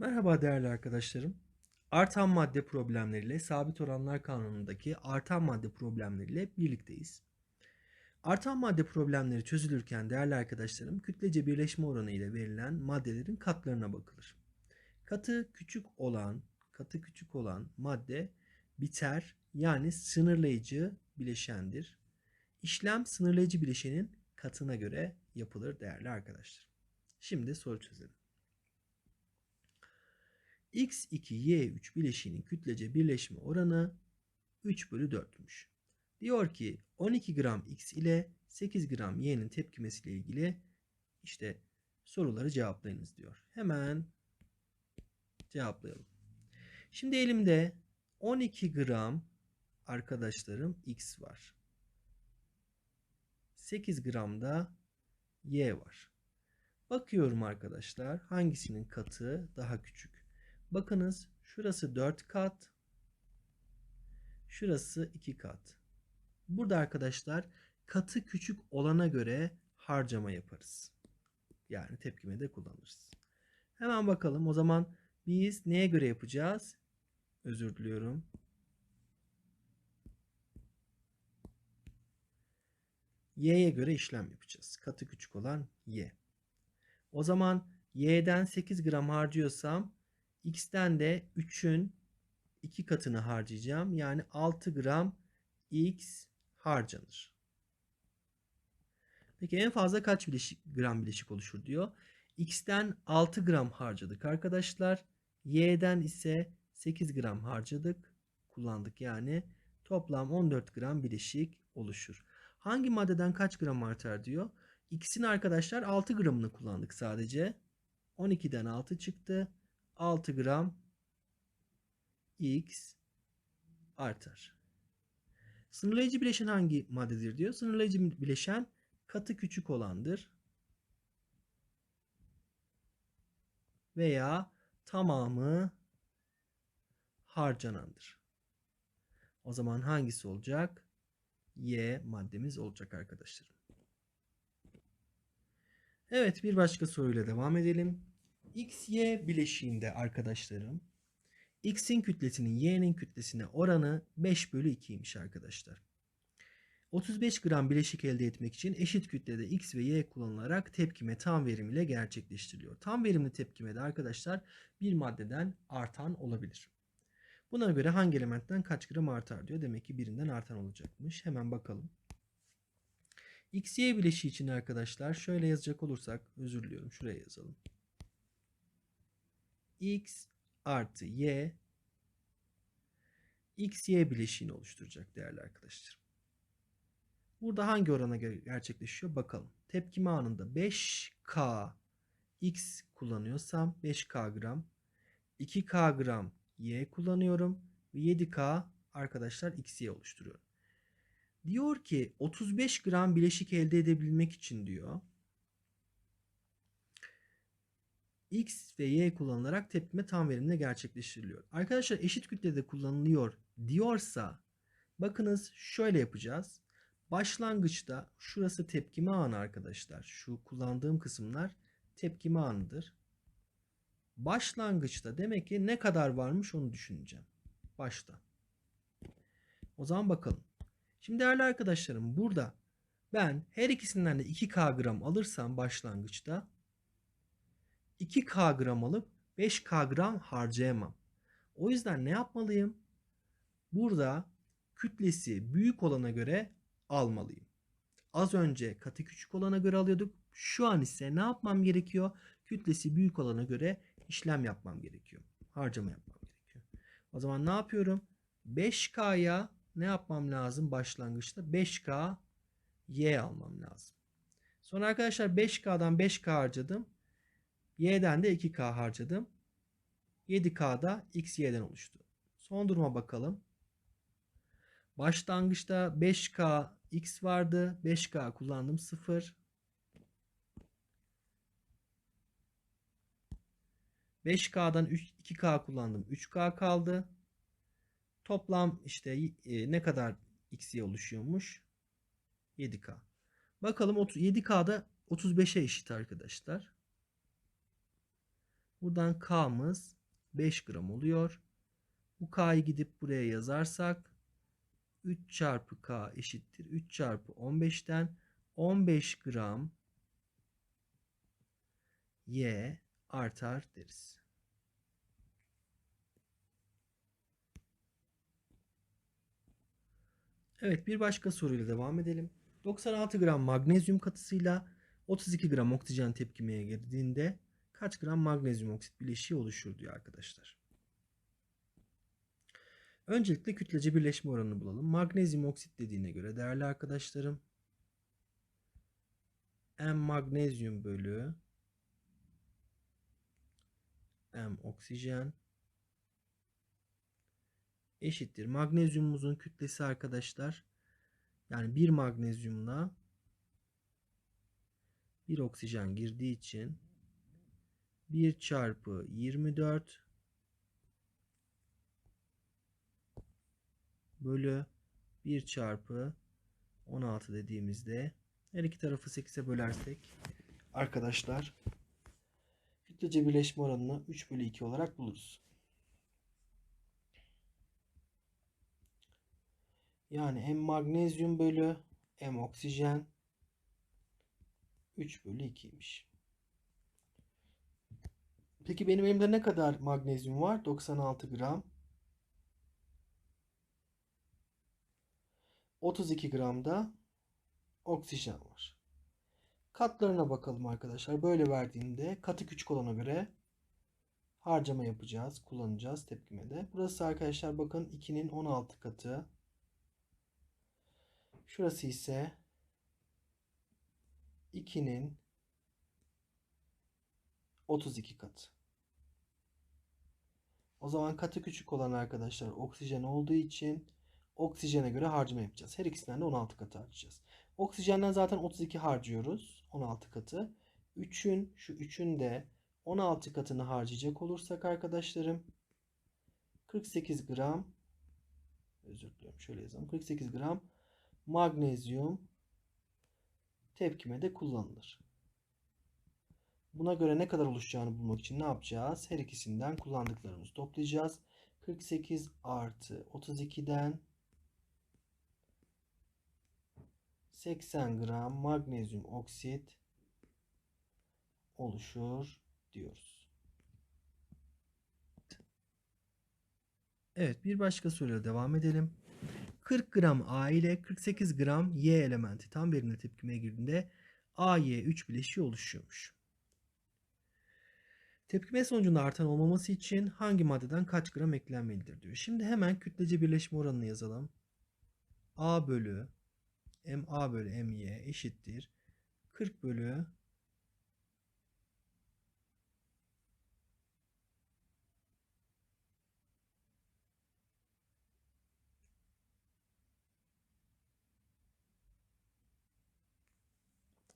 Merhaba değerli arkadaşlarım. Artan madde problemleriyle sabit oranlar kanunundaki artan madde problemleriyle birlikteyiz. Artan madde problemleri çözülürken değerli arkadaşlarım kütlece birleşme oranı ile verilen maddelerin katlarına bakılır. Katı küçük olan, katı küçük olan madde biter yani sınırlayıcı bileşendir. İşlem sınırlayıcı bileşenin katına göre yapılır değerli arkadaşlar. Şimdi soru çözelim. X2Y3 bileşiğinin kütlece birleşme oranı 3 bölü 4'müş. Diyor ki 12 gram X ile 8 gram Y'nin tepkimesiyle ilgili işte soruları cevaplayınız diyor. Hemen cevaplayalım. Şimdi elimde 12 gram arkadaşlarım X var. 8 gram da Y var. Bakıyorum arkadaşlar hangisinin katı daha küçük. Bakınız şurası 4 kat. Şurası 2 kat. Burada arkadaşlar katı küçük olana göre harcama yaparız. Yani tepkime de kullanırız. Hemen bakalım o zaman biz neye göre yapacağız? Özür diliyorum. Y'ye göre işlem yapacağız. Katı küçük olan Y. O zaman Y'den 8 gram harcıyorsam X'ten de 3'ün 2 katını harcayacağım. Yani 6 gram X harcanır. Peki en fazla kaç bileşik, gram bileşik oluşur diyor. X'ten 6 gram harcadık arkadaşlar. Y'den ise 8 gram harcadık. Kullandık yani. Toplam 14 gram bileşik oluşur. Hangi maddeden kaç gram artar diyor. X'in arkadaşlar 6 gramını kullandık sadece. 12'den 6 çıktı. 6 gram X artar. Sınırlayıcı bileşen hangi maddedir diyor. Sınırlayıcı bileşen katı küçük olandır. Veya tamamı harcanandır. O zaman hangisi olacak? Y maddemiz olacak arkadaşlarım. Evet bir başka soruyla devam edelim. X, Y bileşiğinde arkadaşlarım X'in kütlesinin Y'nin kütlesine oranı 5 bölü 2'ymiş arkadaşlar. 35 gram bileşik elde etmek için eşit kütlede X ve Y kullanılarak tepkime tam verim ile gerçekleştiriliyor. Tam verimli tepkime de arkadaşlar bir maddeden artan olabilir. Buna göre hangi elementten kaç gram artar diyor. Demek ki birinden artan olacakmış. Hemen bakalım. X, Y bileşiği için arkadaşlar şöyle yazacak olursak özür diliyorum şuraya yazalım x artı y x y bileşiğini oluşturacak değerli arkadaşlar. Burada hangi orana gerçekleşiyor bakalım. Tepkime anında 5k x kullanıyorsam 5k gram 2k gram y kullanıyorum ve 7k arkadaşlar x y oluşturuyorum. Diyor ki 35 gram bileşik elde edebilmek için diyor X ve Y kullanılarak tepkime tam verimle gerçekleştiriliyor. Arkadaşlar eşit kütlede kullanılıyor diyorsa bakınız şöyle yapacağız. Başlangıçta şurası tepkime anı arkadaşlar. Şu kullandığım kısımlar tepkime anıdır. Başlangıçta demek ki ne kadar varmış onu düşüneceğim. Başta. O zaman bakalım. Şimdi değerli arkadaşlarım burada ben her ikisinden de 2K gram alırsam başlangıçta 2K gram alıp 5K gram harcayamam. O yüzden ne yapmalıyım? Burada kütlesi büyük olana göre almalıyım. Az önce katı küçük olana göre alıyorduk. Şu an ise ne yapmam gerekiyor? Kütlesi büyük olana göre işlem yapmam gerekiyor. Harcama yapmam gerekiyor. O zaman ne yapıyorum? 5K'ya ne yapmam lazım başlangıçta? 5K Y almam lazım. Sonra arkadaşlar 5K'dan 5K harcadım. Y'den de 2K harcadım. 7K'da X Y'den oluştu. Son duruma bakalım. Başlangıçta 5K X vardı. 5K kullandım 0. 5K'dan 2K kullandım. 3K kaldı. Toplam işte e, ne kadar X'ye oluşuyormuş? 7K. Bakalım 7K'da 35'e eşit arkadaşlar. Buradan K'mız 5 gram oluyor. Bu K'yı gidip buraya yazarsak 3 çarpı K eşittir. 3 çarpı 15'ten 15 gram Y artar deriz. Evet bir başka soruyla devam edelim. 96 gram magnezyum katısıyla 32 gram oksijen tepkimeye girdiğinde kaç gram magnezyum oksit bileşiği oluşur diyor arkadaşlar. Öncelikle kütlece birleşme oranını bulalım. Magnezyum oksit dediğine göre değerli arkadaşlarım M magnezyum bölü M oksijen eşittir. Magnezyumumuzun kütlesi arkadaşlar yani bir magnezyumla bir oksijen girdiği için 1 çarpı 24 bölü 1 çarpı 16 dediğimizde her iki tarafı 8'e bölersek arkadaşlar kütlece birleşme oranını 3 bölü 2 olarak buluruz. Yani hem magnezyum bölü hem oksijen 3 bölü 2'ymiş. Peki benim elimde ne kadar magnezyum var? 96 gram. 32 gram da oksijen var. Katlarına bakalım arkadaşlar. Böyle verdiğinde katı küçük olana göre harcama yapacağız. Kullanacağız tepkimede. Burası arkadaşlar bakın 2'nin 16 katı. Şurası ise 2'nin 32 katı. O zaman katı küçük olan arkadaşlar oksijen olduğu için oksijene göre harcama yapacağız. Her ikisinden de 16 katı harcayacağız. Oksijenden zaten 32 harcıyoruz. 16 katı. 3'ün şu 3'ün de 16 katını harcayacak olursak arkadaşlarım 48 gram özür diliyorum şöyle yazalım. 48 gram magnezyum tepkimede kullanılır. Buna göre ne kadar oluşacağını bulmak için ne yapacağız? Her ikisinden kullandıklarımızı toplayacağız. 48 artı 32'den 80 gram magnezyum oksit oluşur diyoruz. Evet bir başka soruyla devam edelim. 40 gram A ile 48 gram Y elementi tam verimli tepkimeye girdiğinde AY3 bileşiği oluşuyormuş. Tepkime sonucunda artan olmaması için hangi maddeden kaç gram eklenmelidir diyor. Şimdi hemen kütlece birleşme oranını yazalım. A bölü MA bölü MY eşittir. 40 bölü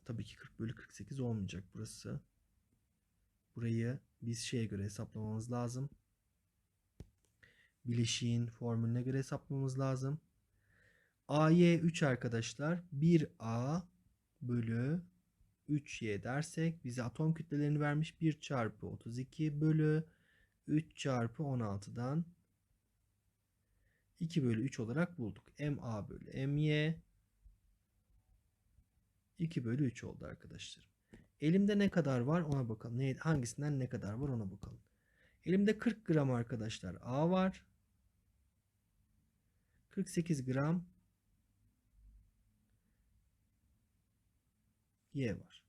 Tabii ki 40 bölü 48 olmayacak burası. Burayı biz şeye göre hesaplamamız lazım. Bileşiğin formülüne göre hesaplamamız lazım. AY 3 arkadaşlar 1A bölü 3Y dersek bize atom kütlelerini vermiş 1 çarpı 32 bölü 3 çarpı 16'dan 2 bölü 3 olarak bulduk. MA bölü MY 2 bölü 3 oldu arkadaşlar. Elimde ne kadar var ona bakalım. Ne, hangisinden ne kadar var ona bakalım. Elimde 40 gram arkadaşlar A var. 48 gram Y var.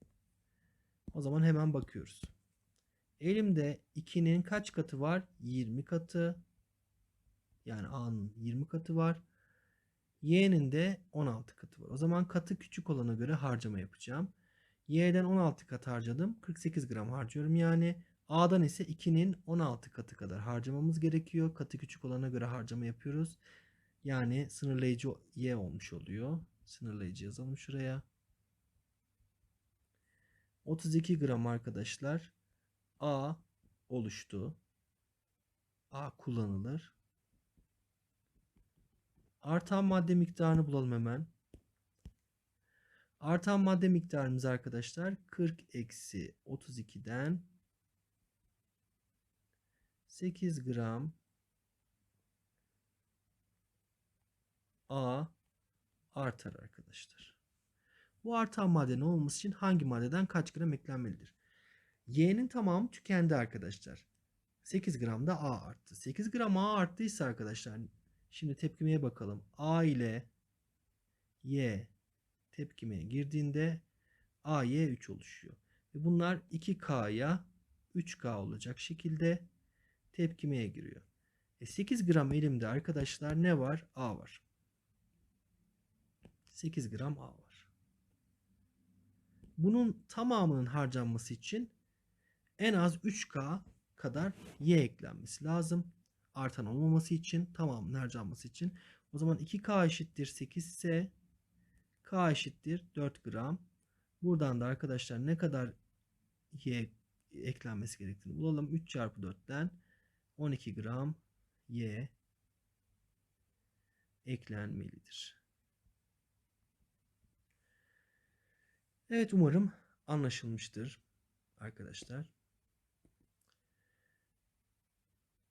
O zaman hemen bakıyoruz. Elimde 2'nin kaç katı var? 20 katı. Yani A'nın 20 katı var. Y'nin de 16 katı var. O zaman katı küçük olana göre harcama yapacağım. Y'den 16 kat harcadım. 48 gram harcıyorum yani. A'dan ise 2'nin 16 katı kadar harcamamız gerekiyor. Katı küçük olana göre harcama yapıyoruz. Yani sınırlayıcı Y olmuş oluyor. Sınırlayıcı yazalım şuraya. 32 gram arkadaşlar. A oluştu. A kullanılır. Artan madde miktarını bulalım hemen. Artan madde miktarımız arkadaşlar 40 eksi 32'den 8 gram A artar arkadaşlar. Bu artan maddenin olması için hangi maddeden kaç gram eklenmelidir? Y'nin tamamı tükendi arkadaşlar. 8 gram da A arttı. 8 gram A arttıysa arkadaşlar şimdi tepkimeye bakalım. A ile Y tepkimeye girdiğinde AY 3 oluşuyor. Ve bunlar 2K'ya 3K olacak şekilde tepkimeye giriyor. E 8 gram elimde arkadaşlar ne var? A var. 8 gram A var. Bunun tamamının harcanması için en az 3K kadar Y eklenmesi lazım. Artan olmaması için, tamamının harcanması için. O zaman 2K eşittir 8 ise K eşittir 4 gram. Buradan da arkadaşlar ne kadar Y eklenmesi gerektiğini bulalım. 3 çarpı 4'ten 12 gram Y eklenmelidir. Evet umarım anlaşılmıştır arkadaşlar.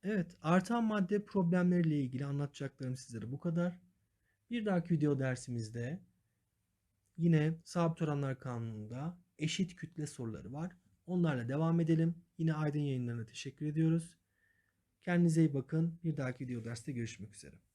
Evet artan madde problemleriyle ilgili anlatacaklarım sizlere bu kadar. Bir dahaki video dersimizde yine sabit oranlar kanununda eşit kütle soruları var. Onlarla devam edelim. Yine Aydın yayınlarına teşekkür ediyoruz. Kendinize iyi bakın. Bir dahaki video derste görüşmek üzere.